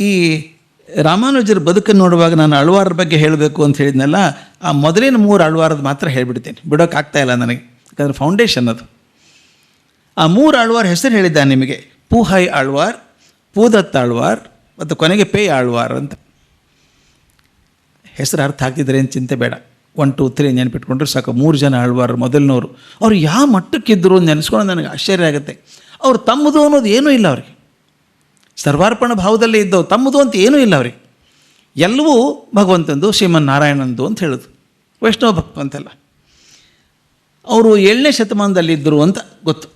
ಈ ರಾಮಾನುಜರ ಬದುಕನ್ನು ನೋಡುವಾಗ ನಾನು ಅಳ್ವಾರ ಬಗ್ಗೆ ಹೇಳಬೇಕು ಅಂತ ಹೇಳಿದ್ನಲ್ಲ, ಆ ಮೊದಲಿನ ಮೂರು ಅಳ್ವಾರದ ಮಾತ್ರ ಹೇಳಿಬಿಡ್ತೀನಿ. ಬಿಡೋಕ್ಕಾಗ್ತಾ ಇಲ್ಲ ನನಗೆ. ಯಾಕಂದರೆ ಫೌಂಡೇಶನ್ ಅದು. ಆ ಮೂರು ಆಳ್ವಾರ್ ಹೆಸರು ಹೇಳಿದ್ದ ನಿಮಗೆ. ಪೂಹೈ ಆಳ್ವಾರ್ ಪೂದತ್ ಆಳ್ವಾರ್ ಮತ್ತು ಕೊನೆಗೆ ಪೇಯ್ ಆಳ್ವಾರ್ ಅಂತ. ಹೆಸರು ಅರ್ಥ ಆಗ್ತಿದ್ರೆ ಏನು ಚಿಂತೆ ಬೇಡ. ಒನ್ ಟು ತ್ರೀ ನೆನಪಿಟ್ಕೊಂಡ್ರೆ ಸಾಕು. ಮೂರು ಜನ ಆಳ್ವಾರ್ ಮೊದಲಿನವರು. ಅವ್ರು ಯಾವ ಮಟ್ಟಕ್ಕಿದ್ದರು ನೆನೆಸ್ಕೊಂಡು ನನಗೆ ಆಶ್ಚರ್ಯ ಆಗುತ್ತೆ. ಅವ್ರು ತಮ್ಮದು ಅನ್ನೋದು ಏನೂ ಇಲ್ಲ ಅವ್ರಿಗೆ. ಸರ್ವಾರ್ಪಣ ಭಾವದಲ್ಲೇ ಇದ್ದವು. ತಮ್ಮದು ಅಂತ ಏನೂ ಇಲ್ಲ ಅವ್ರಿಗೆ. ಎಲ್ಲವೂ ಭಗವಂತಂದು ಶ್ರೀಮನ್ ನಾರಾಯಣಂದು ಅಂತ ಹೇಳೋದು. ವೈಷ್ಣವ ಭಕ್ತ ಅಂತೆಲ್ಲ. ಅವರು ಏಳನೇ ಶತಮಾನದಲ್ಲಿದ್ದರು ಅಂತ ಗೊತ್ತು.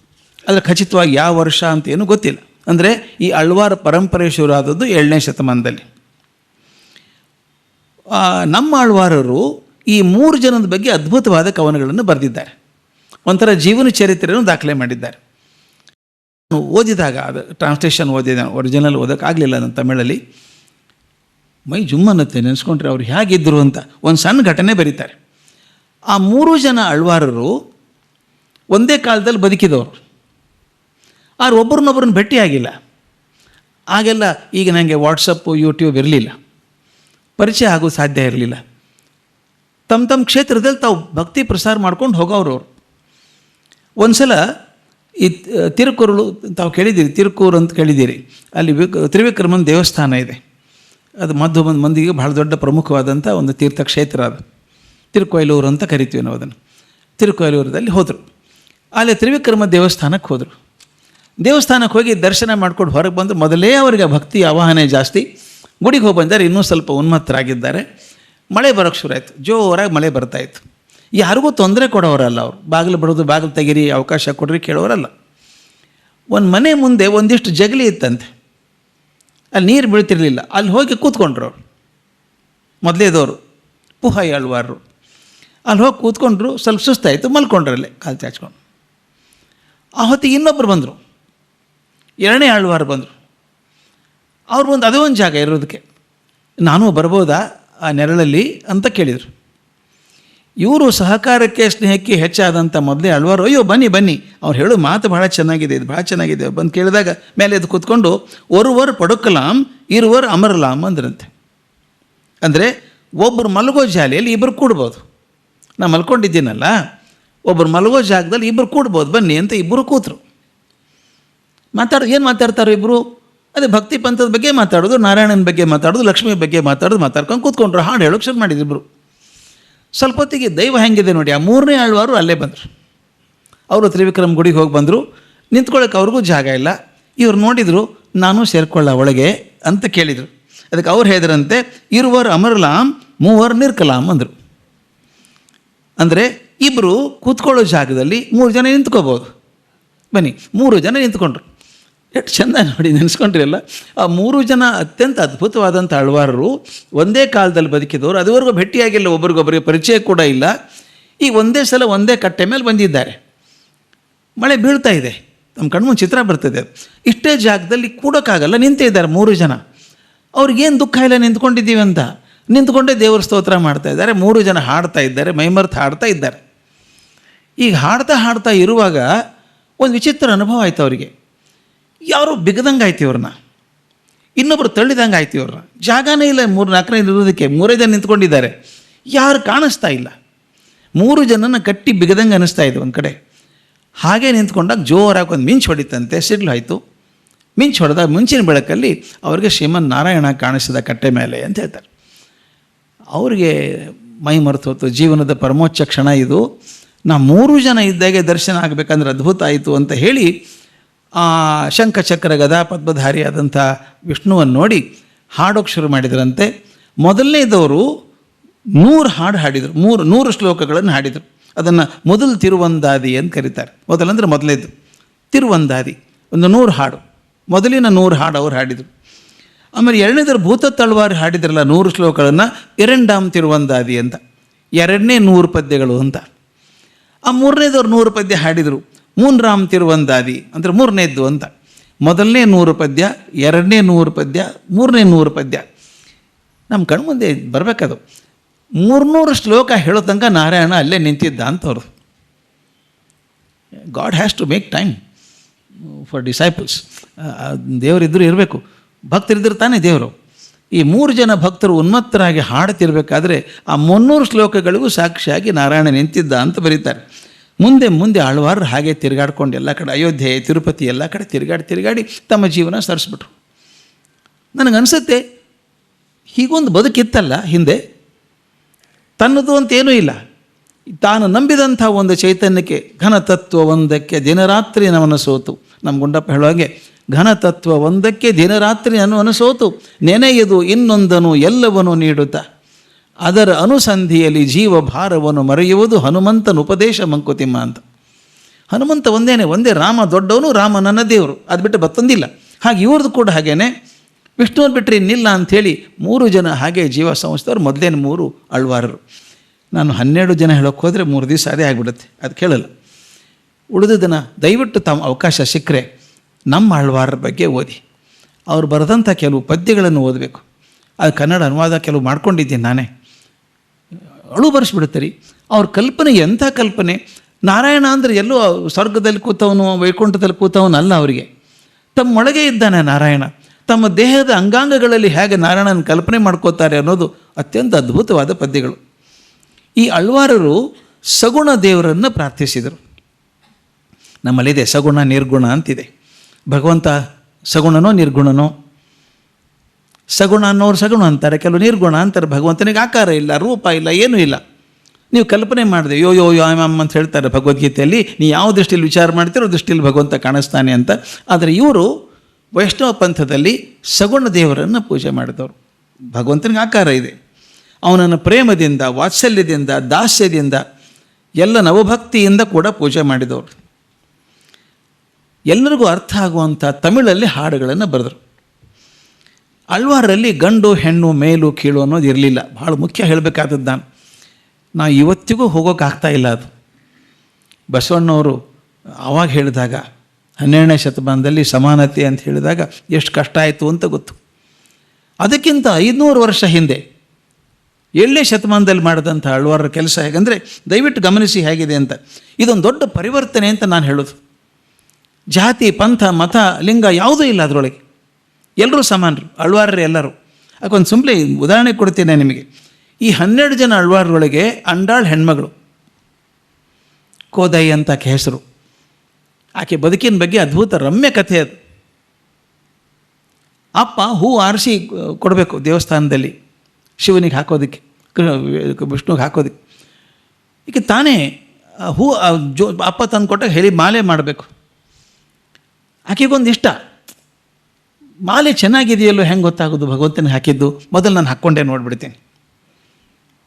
ಆದರೆ ಖಚಿತವಾಗಿ ಯಾವ ವರ್ಷ ಅಂತ ಏನೂ ಗೊತ್ತಿಲ್ಲ. ಅಂದರೆ ಈ ಅಳ್ವಾರ ಪರಂಪರೆ ಶುರು ಆದದ್ದು ಏಳನೇ ಶತಮಾನದಲ್ಲಿ. ನಮ್ಮ ಆಳ್ವಾರರು ಈ ಮೂರು ಜನದ ಬಗ್ಗೆ ಅದ್ಭುತವಾದ ಕವನಗಳನ್ನು ಬರೆದಿದ್ದಾರೆ. ಒಂಥರ ಜೀವನ ಚರಿತ್ರೆಯನ್ನು ದಾಖಲೆ ಮಾಡಿದ್ದಾರೆ. ಓದಿದಾಗ ಅದು ಟ್ರಾನ್ಸ್ಲೇಷನ್ ಓದಿದೆ ಒರಿಜಿನಲ್ ಓದೋಕ್ಕಾಗಲಿಲ್ಲ ನನ್ನ ತಮಿಳಲ್ಲಿ. ಮೈ ಜುಮ್ಮನ್ನತ್ತೆ ನೆನೆಸ್ಕೊಂಡ್ರೆ ಅವ್ರು ಹೇಗಿದ್ದರು ಅಂತ ಒಂದು ಸಣ್ಣ ಘಟನೆ ಬರೀತಾರೆ. ಆ ಮೂರು ಜನ ಅಳ್ವಾರರು ಒಂದೇ ಕಾಲದಲ್ಲಿ ಬದುಕಿದವರು. ಆದ್ರೆ ಒಬ್ಬರನ್ನೊಬ್ಬರನ್ನ ಭೇಟಿಯಾಗಿಲ್ಲ ಆಗೆಲ್ಲ. ಈಗ ನನಗೆ ವಾಟ್ಸಪ್ಪು ಯೂಟ್ಯೂಬ್ ಇರಲಿಲ್ಲ. ಪರಿಚಯ ಆಗೋ ಸಾಧ್ಯ ಇರಲಿಲ್ಲ. ತಮ್ಮ ತಮ್ಮ ಕ್ಷೇತ್ರದಲ್ಲಿ ತಾವು ಭಕ್ತಿ ಪ್ರಸಾರ ಮಾಡ್ಕೊಂಡು ಹೋಗೋರು ಅವರು. ಒಂದು ಸಲ ಈ ತಿರುಕೂರು ತಾವು ಕೇಳಿದ್ದೀರಿ, ತಿರುಕೂರು ಅಂತ ಕೇಳಿದ್ದೀರಿ. ಅಲ್ಲಿ ವಿಕ್, ತ್ರಿವಿಕ್ರಮನ್ ದೇವಸ್ಥಾನ ಇದೆ. ಅದು ಮಧು ಮಂದಿ ಮಂದಿಗೆ ಬಹಳ ದೊಡ್ಡ ಪ್ರಮುಖವಾದಂಥ ಒಂದು ತೀರ್ಥಕ್ಷೇತ್ರ ಅದು. ತಿರುಕೊಯ್ಲೂರು ಅಂತ ಕರಿತೀವಿ ನಾವು ಅದನ್ನು. ತಿರುಕೊಯ್ಲೂರದಲ್ಲಿ ಹೋದರು. ಅಲ್ಲಿ ತ್ರಿವಿಕ್ರಮ ದೇವಸ್ಥಾನಕ್ಕೆ ಹೋದರು. ದೇವಸ್ಥಾನಕ್ಕೆ ಹೋಗಿ ದರ್ಶನ ಮಾಡ್ಕೊಂಡು ಹೊರಗೆ ಬಂದು ಮೊದಲೇ ಅವರಿಗೆ ಭಕ್ತಿ, ಆವಾಹನೆ ಜಾಸ್ತಿ. ಗುಡಿಗೆ ಹೋಗಿ ಬಂದರೆ ಇನ್ನೂ ಸ್ವಲ್ಪ ಉನ್ಮತ್ತರಾಗಿದ್ದಾರೆ. ಮಳೆ ಬರೋಕ್ಕೆ ಶುರು ಆಯಿತು. ಜೋರಾಗಿ ಮಳೆ ಬರ್ತಾಯಿತ್ತು ಯಾರಿಗೂ ತೊಂದರೆ ಕೊಡೋರಲ್ಲ ಅವರು. ಬಾಗಿಲು ಬಿಡೋದು ಬಾಗಿಲು ತೆಗೀರಿ, ಅವಕಾಶ ಕೊಡ್ರಿ ಕೇಳೋರಲ್ಲ. ಒಂದು ಮನೆ ಮುಂದೆ ಒಂದಿಷ್ಟು ಜಗಲಿ ಇತ್ತಂತೆ. ಅಲ್ಲಿ ನೀರು ಬೀಳ್ತಿರ್ಲಿಲ್ಲ. ಅಲ್ಲಿ ಹೋಗಿ ಕೂತ್ಕೊಂಡ್ರು ಅವರು. ಮೊದಲೇದವರು ಪುಹಾಯಿ ಅಳ್ವಾರರು ಅಲ್ಲಿ ಹೋಗಿ ಕೂತ್ಕೊಂಡ್ರು, ಸ್ವಲ್ಪ ಸುಸ್ತಾಯಿತು ಮಲ್ಕೊಂಡ್ರಲ್ಲೇ ಕಾಲು ಚಾಚ್ಕೊಂಡು. ಆ ಹೊತ್ತಿಗೆ ಇನ್ನೊಬ್ಬರು ಬಂದರು. ಎರಡನೇ ಆಳ್ವಾರು ಬಂದರು. ಅವ್ರು ಒಂದು ಅದೇ ಒಂದು ಜಾಗ ಇರೋದಕ್ಕೆ. ನಾನು ಬರ್ಬೋದಾ ಆ ನೆರಳಲ್ಲಿ? ಅಂತ ಕೇಳಿದರು. ಇವರು ಸಹಕಾರಕ್ಕೆ ಸ್ನೇಹಕ್ಕೆ ಹೆಚ್ಚಾದಂಥ ಮೊದಲೇ ಅಳ್ವಾರು, ಅಯ್ಯೋ, ಬನ್ನಿ ಬನ್ನಿ. ಅವ್ರು ಹೇಳೋ, ಮಾತು ಭಾಳ ಚೆನ್ನಾಗಿದೆ, ಇದು ಭಾಳ ಚೆನ್ನಾಗಿದೆ. ಬಂದು ಕೇಳಿದಾಗ ಮೇಲೆ ಎದ್ದು ಕೂತ್ಕೊಂಡು, ಒರುವರ್ ಪಡುಕಲಾಂ, ಇರುವರ್ ಅಮರಲಾಂ ಅಂದ್ರಂತೆ. ಅಂದರೆ ಒಬ್ಬರು ಮಲಗೋ ಜಾಲಿಯಲ್ಲಿ ಇಬ್ಬರು ಕೂಡ್ಬೋದು. ನಾನು ಮಲ್ಕೊಂಡಿದ್ದೀನಲ್ಲ ಒಬ್ಬರು ಮಲಗೋ ಜಾಗದಲ್ಲಿ ಇಬ್ಬರು ಕೂಡ್ಬೋದು, ಬನ್ನಿ ಅಂತ ಇಬ್ಬರು ಕೂತರು. ಮಾತಾಡೋದು ಏನು ಮಾತಾಡ್ತಾರೋ ಇಬ್ಬರು ಅದೇ ಭಕ್ತಿ ಪಂಥದ ಬಗ್ಗೆ ಮಾತಾಡೋದು, ನಾರಾಯಣನ ಬಗ್ಗೆ ಮಾತಾಡೋದು ಲಕ್ಷ್ಮಿ ಬಗ್ಗೆ ಮಾತಾಡೋದು, ಮಾತಾಡ್ಕೊಂಡು ಕೂತ್ಕೊಂಡ್ರು. ಹಾಡು ಹೇಳೋಕ್ಕೆ ಶುರು ಮಾಡಿದ್ರು ಇಬ್ಬರು ಸ್ವಲ್ಪ ಹೊತ್ತಿಗೆ ದೈವ ಹೆಂಗಿದೆ ನೋಡಿ, ಆ ಮೂರನೇ ಆಳ್ವಾರು ಅಲ್ಲೇ ಬಂದರು. ಅವರು ತ್ರಿವಿಕ್ರಮ್ ಗುಡಿಗೆ ಹೋಗಿ ಬಂದರು. ನಿಂತ್ಕೊಳ್ಳೋಕೆ ಅವ್ರಿಗೂ ಜಾಗ ಇಲ್ಲ. ಇವ್ರು ನೋಡಿದರು, ನಾನು ಸೇರಿಕೊಳ್ಳ ಒಳಗೆ ಅಂತ ಕೇಳಿದರು. ಅದಕ್ಕೆ ಅವ್ರು ಹೇಳಿದ್ರಂತೆ, ಇರುವರ್ ಅಮರ್ಲಾಮ್ ಮೂವರ್ ನಿರ್ಕಲಾಂ ಅಂದರು. ಅಂದರೆ ಇಬ್ಬರು ಕೂತ್ಕೊಳ್ಳೋ ಜಾಗದಲ್ಲಿ ಮೂರು ಜನ ನಿಂತ್ಕೋಬೋದು. ಬನ್ನಿ, ಮೂರು ಜನ ನಿಂತ್ಕೊಂಡ್ರು. ಎಷ್ಟು ಚೆಂದ ನೋಡಿ ನೆನೆಸ್ಕೊಂಡ್ರಿ ಅಲ್ಲ ಆ ಮೂರು ಜನ ಅತ್ಯಂತ ಅದ್ಭುತವಾದಂಥ ಅಳ್ವಾರರು ಒಂದೇ ಕಾಲದಲ್ಲಿ ಬದುಕಿದವರು, ಅದುವರೆಗೂ ಭೇಟಿಯಾಗಿಲ್ಲ ಒಬ್ರಿಗೊಬ್ಬರಿಗೆ ಪರಿಚಯ ಕೂಡ ಇಲ್ಲ. ಈ ಒಂದೇ ಸಲ ಒಂದೇ ಕಟ್ಟೆ ಮೇಲೆ ಬಂದಿದ್ದಾರೆ. ಮಳೆ ಬೀಳ್ತಾ ಇದೆ. ನಮ್ಮ ಕಣ್ಮುಂದೆ ಚಿತ್ರ ಬರ್ತದೆ. ಇಷ್ಟೇ ಜಾಗದಲ್ಲಿ ಕೂಡೋಕ್ಕಾಗಲ್ಲ, ನಿಂತೇ ಇದ್ದಾರೆ ಮೂರು ಜನ. ಅವ್ರಿಗೇನು ದುಃಖ ಇಲ್ಲ, ನಿಂತ್ಕೊಂಡಿದ್ದೀವಿ ಅಂತ. ನಿಂತ್ಕೊಂಡೇ ದೇವರ ಸ್ತೋತ್ರ ಮಾಡ್ತಾ ಇದ್ದಾರೆ. ಮೂರು ಜನ ಹಾಡ್ತಾ ಇದ್ದಾರೆ, ಮೈಮರ್ತು ಹಾಡ್ತಾ ಇದ್ದಾರೆ. ಈಗ ಹಾಡ್ತಾ ಹಾಡ್ತಾ ಇರುವಾಗ ಒಂದು ವಿಚಿತ್ರ ಅನುಭವ ಆಯ್ತು ಅವರಿಗೆ. ಯಾರೋ ಬಿಗದಂಗೆ ಆಯ್ತು ಇವ್ರನ್ನ. ಇನ್ನೊಬ್ರು ತಳ್ಳಿದಂಗೆ ಆಯ್ತು ಇವ್ರನ್ನ. ಜಾಗನೇ ಇಲ್ಲ, ಮೂರು ನಾಲ್ಕನೇ ಇರೋದಕ್ಕೆ ಮೂರೇ ಜನ ನಿಂತ್ಕೊಂಡಿದ್ದಾರೆ. ಯಾರು ಕಾಣಿಸ್ತಾ ಇಲ್ಲ. ಮೂರು ಜನನ ಕಟ್ಟಿ ಬಿಗದಂಗೆ ಅನ್ನಿಸ್ತಾ ಇದೆ ಒಂದು ಕಡೆ. ಹಾಗೆ ನಿಂತ್ಕೊಂಡಾಗ ಜೋರಾಗಿ ಒಂದು ಮಿಂಚು ಹೊಡಿತಂತೆ. ಸಿಡ್ಲು ಆಯಿತು ಮಿಂಚು ಹೊಡೆದಾಗ ಮುಂಚಿನ ಬೆಳಕಲ್ಲಿ ಅವ್ರಿಗೆ ಶ್ರೀಮನ್ ನಾರಾಯಣ ಕಾಣಿಸಿದ ಕಟ್ಟೆ ಮೇಲೆ ಅಂತ ಹೇಳ್ತಾರೆ. ಅವ್ರಿಗೆ ಮೈ ಮರೆತು ಹೊತ್ತು ಜೀವನದ ಪರಮೋಚ್ಚ ಕ್ಷಣ ಇದು. ನಾ ಮೂರು ಜನ ಇದ್ದಾಗೆ ದರ್ಶನ ಆಗಬೇಕಂದ್ರೆ ಅದ್ಭುತ ಆಯಿತು ಅಂತ ಹೇಳಿ ಆ ಶಂಖಚಕ್ರ ಗದಾ ಪದ್ಮಧಾರಿಯಾದಂಥ ವಿಷ್ಣುವನ್ನು ನೋಡಿ ಹಾಡೋಕ್ಕೆ ಶುರು ಮಾಡಿದರಂತೆ. ಮೊದಲನೇದವರು ನೂರು ಹಾಡು ಹಾಡಿದರು, ಮೂರು, ನೂರು ಶ್ಲೋಕಗಳನ್ನು ಹಾಡಿದರು. ಅದನ್ನು ಮೊದಲು ತಿರುವಂದಾದಿ ಅಂತ ಕರೀತಾರೆ. ಮೊದಲಂದ್ರೆ ಮೊದಲೇದು, ತಿರುವಂದಾದಿ, ಒಂದು ನೂರು ಹಾಡು. ಮೊದಲಿನ ನೂರು ಹಾಡು ಅವ್ರು ಹಾಡಿದರು. ಆಮೇಲೆ ಎರಡನೇದರ ಭೂತ ತಳವಾರು ಹಾಡಿದ್ರಲ್ಲ ನೂರು ಶ್ಲೋಕಗಳನ್ನು, ಎರಡಾಮ್ ತಿರುವಂದಾದಿ ಅಂತ. ಎರಡನೇ ನೂರು ಪದ್ಯಗಳು ಅಂತ. ಆ ಮೂರನೇದವ್ರು ನೂರು ಪದ್ಯ ಹಾಡಿದರು. ಮೂನ್ರಾಮ್ ತಿರುವಂದಾದಿ ಅಂದರೆ ಮೂರನೇದ್ದು ಅಂತ. ಮೊದಲನೇ ನೂರು ಪದ್ಯ, ಎರಡನೇ ನೂರು ಪದ್ಯ, ಮೂರನೇ ನೂರು ಪದ್ಯ. ನಮ್ಮ ಕಣ್ಮುಂದೆ ಬರಬೇಕದು. ಮೂರ್ನೂರು ಶ್ಲೋಕ ಹೇಳೋ ತನಕ ನಾರಾಯಣ ಅಲ್ಲೇ ನಿಂತಿದ್ದ ಅಂತವ್ರು. God has to make time for disciples. ದೇವರಿದ್ದರೂ ಇರಬೇಕು. ಭಕ್ತರಿದ್ರೆ ತಾನೇ ದೇವರು. ಈ ಮೂರು ಜನ ಭಕ್ತರು ಉನ್ಮತ್ತರಾಗಿ ಹಾಡುತ್ತಿರಬೇಕಾದ್ರೆ ಆ ಮುನ್ನೂರು ಶ್ಲೋಕಗಳಿಗೂ ಸಾಕ್ಷಿಯಾಗಿ ನಾರಾಯಣ ನಿಂತಿದ್ದ ಅಂತ ಬರೀತಾರೆ. ಮುಂದೆ ಮುಂದೆ ಆಳ್ವಾರರು ಹಾಗೆ ತಿರುಗಾಡ್ಕೊಂಡು ಎಲ್ಲ ಕಡೆ ಅಯೋಧ್ಯೆ, ತಿರುಪತಿ ಎಲ್ಲ ಕಡೆ ತಿರುಗಾಡಿ ತಿರುಗಾಡಿ ತಮ್ಮ ಜೀವನ ಸರಿಸ್ಬಿಟ್ರು. ನನಗನ್ಸುತ್ತೆ, ಹೀಗೊಂದು ಬದುಕಿತ್ತಲ್ಲ ಹಿಂದೆ, ತನ್ನದು ಅಂತೇನೂ ಇಲ್ಲ. ತಾನು ನಂಬಿದಂಥ ಒಂದು ಚೈತನ್ಯಕ್ಕೆ ಘನತತ್ವ ಒಂದಕ್ಕೆ ದಿನರಾತ್ರಿ ನವನ ಸೋತು. ನಮ್ಮ ಗುಂಡಪ್ಪ ಹೇಳುವಾಗೆ ಘನತತ್ವ ಒಂದಕ್ಕೆ ದಿನರಾತ್ರಿ ಅನ್ನುವನು ಸೋತು. ನೆನೆಯದು ಇನ್ನೊಂದನು ಎಲ್ಲವನು ನೀಡುತ್ತಾ. ಅದರ ಅನುಸಂಧಿಯಲ್ಲಿ ಜೀವ ಭಾರವನ್ನು ಮರೆಯುವುದು ಹನುಮಂತನ ಉಪದೇಶ ಮಂಕುತಿಮ್ಮ ಅಂತ. ಹನುಮಂತ ಒಂದೇನೆ, ಒಂದೇ ರಾಮ ದೊಡ್ಡವನು, ರಾಮ ನನ್ನ ದೇವರು. ಅದು ಬಿಟ್ಟು ಬತ್ತೊಂದಿಲ್ಲ ಹಾಗೆ ಇವ್ರದ್ದು ಕೂಡ ಹಾಗೇನೆ. ವಿಷ್ಣುವ್ರು ಬಿಟ್ಟರೆ ಇನ್ನಿಲ್ಲ ಅಂಥೇಳಿ ಮೂರು ಜನ ಹಾಗೆ ಜೀವ ಸಂಸ್ಥೆಯವರು ಮೊದಲೇನು ಮೂರು ಅಳ್ವಾರರು. ನಾನು ಹನ್ನೆರಡು ಜನ ಹೇಳೋಕ್ಕೆ ಹೋದರೆ ಮೂರು ದಿವಸ ಅದೇ ಆಗಿಬಿಡುತ್ತೆ. ಅದು ಕೇಳಲ್ಲ. ದಿನ ದಯವಿಟ್ಟು ತಮ್ಮ ಅವಕಾಶ ಸಿಕ್ಕರೆ ನಮ್ಮ ಅಳ್ವಾರರ ಬಗ್ಗೆ ಓದಿ. ಅವರು ಬರೆದಂಥ ಕೆಲವು ಪದ್ಯಗಳನ್ನು ಓದಬೇಕು. ಅದು ಕನ್ನಡ ಅನುವಾದ ಕೆಲವು ಮಾಡ್ಕೊಂಡಿದ್ದೀನಿ ನಾನೇ. ಅಳು ಬರೆಸ್ಬಿಡುತ್ತೆ ರೀ. ಅವ್ರ ಕಲ್ಪನೆ ಎಂಥ ಕಲ್ಪನೆ? ನಾರಾಯಣ ಅಂದರೆ ಎಲ್ಲೋ ಸ್ವರ್ಗದಲ್ಲಿ ಕೂತವನು, ವೈಕುಂಠದಲ್ಲಿ ಕೂತವನು ಅಲ್ಲ ಅವರಿಗೆ. ತಮ್ಮೊಳಗೆ ಇದ್ದಾನೆ ನಾರಾಯಣ. ತಮ್ಮ ದೇಹದ ಅಂಗಾಂಗಗಳಲ್ಲಿ ಹೇಗೆ ನಾರಾಯಣನ ಕಲ್ಪನೆ ಮಾಡ್ಕೋತಾರೆ ಅನ್ನೋದು ಅತ್ಯಂತ ಅದ್ಭುತವಾದ ಪದ್ಯಗಳು. ಈ ಅಳ್ವಾರರು ಸಗುಣ ದೇವರನ್ನು ಪ್ರಾರ್ಥಿಸಿದರು. ನಮ್ಮಲ್ಲಿದೆ ಸಗುಣ ನಿರ್ಗುಣ ಅಂತಿದೆ. ಭಗವಂತ ಸಗುಣನೋ ನಿರ್ಗುಣನೋ ಸಗುಣ ಅನ್ನೋರು ಸಗುಣ ಅಂತಾರೆ, ಕೆಲವು ನಿರ್ಗುಣ ಅಂತಾರೆ, ಭಗವಂತನಿಗೆ ಆಕಾರ ಇಲ್ಲ, ರೂಪ ಇಲ್ಲ, ಏನೂ ಇಲ್ಲ. ನೀವು ಕಲ್ಪನೆ ಮಾಡಿದೆ ಯೋ ಯೋ ಯೋ ಆಮ್ ಅಂತ ಹೇಳ್ತಾರೆ ಭಗವದ್ಗೀತೆಯಲ್ಲಿ ನೀವು ಯಾವ ದೃಷ್ಟಿಯಲ್ಲಿ ವಿಚಾರ ಮಾಡ್ತೀರೋ ದೃಷ್ಟಿಯಲ್ಲಿ ಭಗವಂತ ಕಾಣಿಸ್ತಾನೆ ಅಂತ. ಆದರೆ ಇವರು ವೈಷ್ಣವ ಪಂಥದಲ್ಲಿ ಸಗುಣ ದೇವರನ್ನು ಪೂಜೆ ಮಾಡಿದವರು. ಭಗವಂತನಿಗೆ ಆಕಾರ ಇದೆ. ಅವನನ್ನು ಪ್ರೇಮದಿಂದ, ವಾತ್ಸಲ್ಯದಿಂದ, ದಾಸ್ಯದಿಂದ, ಎಲ್ಲ ನವಭಕ್ತಿಯಿಂದ ಕೂಡ ಪೂಜೆ ಮಾಡಿದವರು. ಎಲ್ಲರಿಗೂ ಅರ್ಥ ಆಗುವಂಥ ತಮಿಳಲ್ಲಿ ಹಾಡುಗಳನ್ನು ಬರೆದರು. ಅಳ್ವಾರಲ್ಲಿ ಗಂಡು, ಹೆಣ್ಣು, ಮೇಲು, ಕೀಳು ಅನ್ನೋದು ಇರಲಿಲ್ಲ. ಭಾಳ ಮುಖ್ಯ ಹೇಳಬೇಕಾದದ್ದು ನಾನು. ನಾವು ಇವತ್ತಿಗೂ ಹೋಗೋಕ್ಕಾಗ್ತಾ ಇಲ್ಲ ಅದು. ಬಸವಣ್ಣವರು ಆವಾಗ ಹೇಳಿದಾಗ, ಹನ್ನೆರಡನೇ ಶತಮಾನದಲ್ಲಿ ಸಮಾನತೆ ಅಂತ ಹೇಳಿದಾಗ ಎಷ್ಟು ಕಷ್ಟ ಆಯಿತು ಅಂತ ಗೊತ್ತು. ಅದಕ್ಕಿಂತ ಐದುನೂರು ವರ್ಷ ಹಿಂದೆ ಏಳನೇ ಶತಮಾನದಲ್ಲಿ ಮಾಡಿದಂಥ ಅಳ್ವಾರರ ಕೆಲಸ ಹೇಗೆಂದರೆ, ದಯವಿಟ್ಟು ಗಮನಿಸಿ ಹೇಗಿದೆ ಅಂತ. ಇದೊಂದು ದೊಡ್ಡ ಪರಿವರ್ತನೆ ಅಂತ ನಾನು ಹೇಳೋದು. ಜಾತಿ, ಪಂಥ, ಮತ, ಲಿಂಗ ಯಾವುದೂ ಇಲ್ಲ ಅದರೊಳಗೆ. ಎಲ್ಲರೂ ಸಮಾನರು, ಅಳ್ವಾರರು ಎಲ್ಲರೂ. ಅದಕ್ಕೊಂದು ಸುಮ್ಮನೆ ಉದಾಹರಣೆ ಕೊಡ್ತೇನೆ ನಿಮಗೆ. ಈ ಹನ್ನೆರಡು ಜನ ಅಳ್ವಾರರೊಳಗೆ ಅಂಡಾಳ್ ಹೆಣ್ಮಗಳು. ಕೋದೈ ಅಂತ ಆಕೆ ಹೆಸರು. ಆಕೆ ಬದುಕಿನ ಬಗ್ಗೆ ಅದ್ಭುತ ರಮ್ಯ ಕಥೆ ಅದು. ಅಪ್ಪ ಹೂ ಆರಿಸಿ ಕೊಡಬೇಕು ದೇವಸ್ಥಾನದಲ್ಲಿ, ಶಿವನಿಗೆ ಹಾಕೋದಕ್ಕೆ ವಿಷ್ಣುಗೆ ಹಾಕೋದಕ್ಕೆ. ಈಗ ತಾನೇ ಹೂ ಜೋ, ಅಪ್ಪ ತಂದು ಕೊಟ್ಟಾಗ ಹೇಳಿ ಮಾಲೆ ಮಾಡಬೇಕು. ಆಕೆಗೊಂದು ಇಷ್ಟ ಮಾಲೆ ಚೆನ್ನಾಗಿದೆಯಲ್ಲೋ ಹೆಂಗೆ ಗೊತ್ತಾಗೋದು? ಭಗವಂತನಿಗೆ ಹಾಕಿದ್ದು. ಮೊದಲು ನಾನು ಹಾಕ್ಕೊಂಡೆ ನೋಡಿಬಿಡ್ತೀನಿ.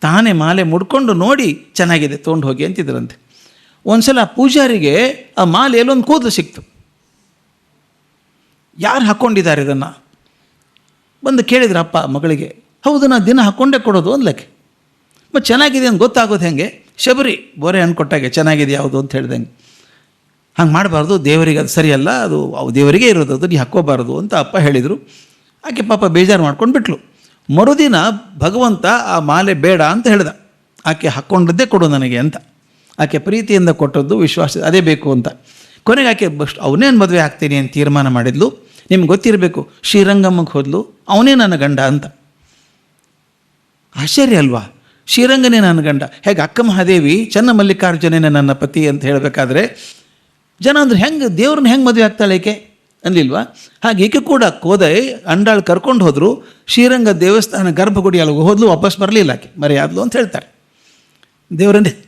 ತಾನೇ ಮಾಲೆ ಮುಡ್ಕೊಂಡು ನೋಡಿ ಚೆನ್ನಾಗಿದೆ, ತೊಗೊಂಡು ಹೋಗಿ ಅಂತಿದ್ರಂತೆ. ಒಂದ್ಸಲ ಪೂಜಾರಿಗೆ ಆ ಮಾಲೆ ಎಲ್ಲೊಂದು ಕೂದಲು ಸಿಕ್ತು. ಯಾರು ಹಾಕ್ಕೊಂಡಿದ್ದಾರೆ ಇದನ್ನು? ಬಂದು ಕೇಳಿದ್ರು ಅಪ್ಪ, ಮಗಳಿಗೆ, ಹೌದು, ನಾನು ದಿನ ಹಾಕ್ಕೊಂಡೇ ಕೊಡೋದು, ಅಂದ್ಲಕ್ಕೆ. ಮತ್ತು ಚೆನ್ನಾಗಿದೆ ಅಂತ ಗೊತ್ತಾಗೋದು ಹೆಂಗೆ? ಶಬರಿ, ಬೋರೆ ಅಂದ್ಕೊಟ್ಟಾಗೆ ಕೊಟ್ಟಾಗೆ ಚೆನ್ನಾಗಿದೆ ಯಾವುದು ಅಂತ ಹೇಳ್ದಂಗೆ. ಹಂಗೆ ಮಾಡಬಾರ್ದು, ದೇವರಿಗೆ ಅದು ಸರಿಯಲ್ಲ, ಅದು ದೇವರಿಗೆ ಇರೋದು ಅದು ನೀ ಹಾಕ್ಕೋಬಾರ್ದು ಅಂತ ಅಪ್ಪ ಹೇಳಿದರು. ಆಕೆ ಪಾಪ ಬೇಜಾರು ಮಾಡ್ಕೊಂಡು ಬಿಟ್ಲು. ಮರುದಿನ ಭಗವಂತ ಆ ಮಾಲೆ ಬೇಡ ಅಂತ ಹೇಳ್ದ. ಆಕೆ ಹಾಕ್ಕೊಂಡದ್ದೇ ಕೊಡು ನನಗೆ ಅಂತ. ಆಕೆ ಪ್ರೀತಿಯಿಂದ ಕೊಟ್ಟದ್ದು, ವಿಶ್ವಾಸ, ಅದೇ ಬೇಕು ಅಂತ. ಕೊನೆಗೆ ಆಕೆ ಬಸ್ಟ್ ಅವನೇನು ಮದುವೆ ಆಗ್ತೀನಿ ಅಂತ ತೀರ್ಮಾನ ಮಾಡಿದ್ಲು. ನಿಮ್ಗೆ ಗೊತ್ತಿರಬೇಕು, ಶ್ರೀರಂಗಮ್ಮಗೆ ಹೋದ್ಲು, ಅವನೇ ನನ್ನ ಗಂಡ ಅಂತ. ಆಶ್ಚರ್ಯ ಅಲ್ವಾ? ಶ್ರೀರಂಗನೇ ನನ್ನ ಗಂಡ. ಹೇಗೆ ಅಕ್ಕ ಮಹಾದೇವಿ ಚನ್ನ ಮಲ್ಲಿಕಾರ್ಜುನನೇ ನನ್ನ ಪತಿ ಅಂತ ಹೇಳಬೇಕಾದ್ರೆ ಜನ ಅಂದ್ರೆ ಹೆಂಗೆ ದೇವ್ರನ್ನ ಹೆಂಗೆ ಮದುವೆ ಆಗ್ತಾಳೆ ಈಕೆ ಅನ್ಲಿಲ್ವಾ ಹಾಗೆ ಈಕೆ ಕೂಡ ಕೋದೈ ಅಂಡಾಳು ಕರ್ಕೊಂಡು ಹೋದರು, ಶ್ರೀರಂಗ ದೇವಸ್ಥಾನ ಗರ್ಭಗುಡಿ ಅಲ್ಲಿಗೆ ಹೋದ್ಲು, ವಾಪಸ್ ಬರಲಿಲ್ಲ ಆಕೆ. ಮರೆಯಾದ್ಲು ಅಂತ ಹೇಳ್ತಾರೆ. ದೇವರನ್ನೇ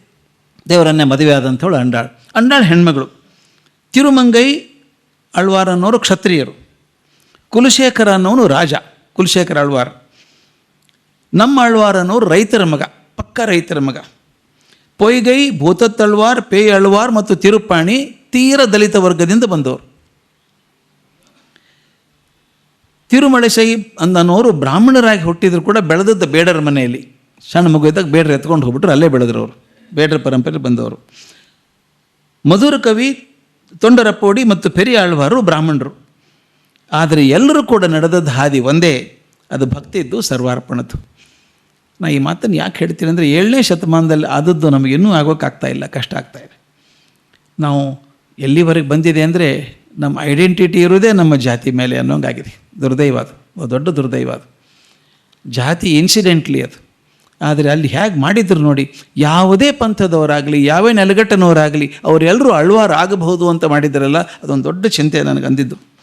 ದೇವರನ್ನೇ ಮದುವೆ ಆದಂಥವಳು ಅಂಡಾಳು. ಅಂಡಾಳು ಹೆಣ್ಮಗಳು. ತಿರುಮಂಗೈ, ಅಳ್ವಾರ್ ಅನ್ನೋರು ಕ್ಷತ್ರಿಯರು. ಕುಲಶೇಖರ ಅನ್ನೋನು ರಾಜ, ಕುಲಶೇಖರ ಅಳ್ವಾರ್. ನಮ್ಮ ಅಳ್ವಾರ್ ಅನ್ನೋರು ರೈತರ ಮಗ, ಪಕ್ಕ ರೈತರ ಮಗ. ಪೊಯ್ಗೈ, ಭೂತತ್ತಳ್ವಾರ್ ಪೇ ಅಳ್ವಾರ್ ಮತ್ತು ತಿರುಪಾಣಿ ತೀರ ದಲಿತ ವರ್ಗದಿಂದ ಬಂದವರು. ತಿರುಮಳೆಸೈ ಅನ್ನೋರು ಬ್ರಾಹ್ಮಣರಾಗಿ ಹುಟ್ಟಿದ್ರು ಕೂಡ ಬೆಳೆದದ್ದು ಬೇಡರ ಮನೆಯಲ್ಲಿ. ಸಣ್ಣ ಮಗು ಇದ್ದಾಗ ಬೇಡರ ಎತ್ಕೊಂಡು ಹೋಗ್ಬಿಟ್ರು, ಅಲ್ಲೇ ಬೆಳೆದ್ರು ಅವರು. ಬೇಡರ ಪರಂಪರೆ ಬಂದವರು. ಮಧುರ ಕವಿ ತೊಂಡರಪ್ಪೋಡಿ ಮತ್ತು ಪೆರಿಯಾಳ್ವಾರು ಬ್ರಾಹ್ಮಣರು. ಆದರೆ ಎಲ್ಲರೂ ಕೂಡ ನಡೆದದ್ದು ಹಾದಿ ಒಂದೇ, ಅದು ಭಕ್ತಿ ಇದ್ದು ಸರ್ವಾರ್ಪಣದ್ದು. ನಾ ಈ ಮಾತನ್ನು ಯಾಕೆ ಹೇಳ್ತೀನಿ ಅಂದರೆ ಏಳನೇ ಶತಮಾನದಲ್ಲಿ ಆದದ್ದು ನಮಗೆ ಇನ್ನೂ ಆಗೋಕ್ಕಾಗ್ತಾ ಇಲ್ಲ, ಕಷ್ಟ ಆಗ್ತಾ ಇದೆ. ನಾವು ಎಲ್ಲಿವರೆಗೆ ಬಂದಿದೆ ಅಂದರೆ ನಮ್ಮ ಐಡೆಂಟಿಟಿ ಇರೋದೇ ನಮ್ಮ ಜಾತಿ ಮೇಲೆ ಅನ್ನೋಂಗಾಗಿದೆ. ದುರ್ದೈವ ಅದು. ದೊಡ್ಡ ದುರ್ದೈವ ಅದು. ಜಾತಿ ಇನ್ಸಿಡೆಂಟ್ಲಿ ಅದು. ಆದರೆ ಅಲ್ಲಿ ಹೇಗೆ ಮಾಡಿದ್ರು ನೋಡಿ, ಯಾವುದೇ ಪಂಥದವರಾಗಲಿ, ಯಾವೇ ನೆಲಗಟ್ಟನವರಾಗಲಿ ಅವರೆಲ್ಲರೂ ಅಳ್ವಾರು ಆಗಬಹುದು ಅಂತ ಮಾಡಿದ್ರಲ್ಲ, ಅದೊಂದು ದೊಡ್ಡ ಚಿಂತೆ ನನಗೆ ಅಂದಿದ್ದು.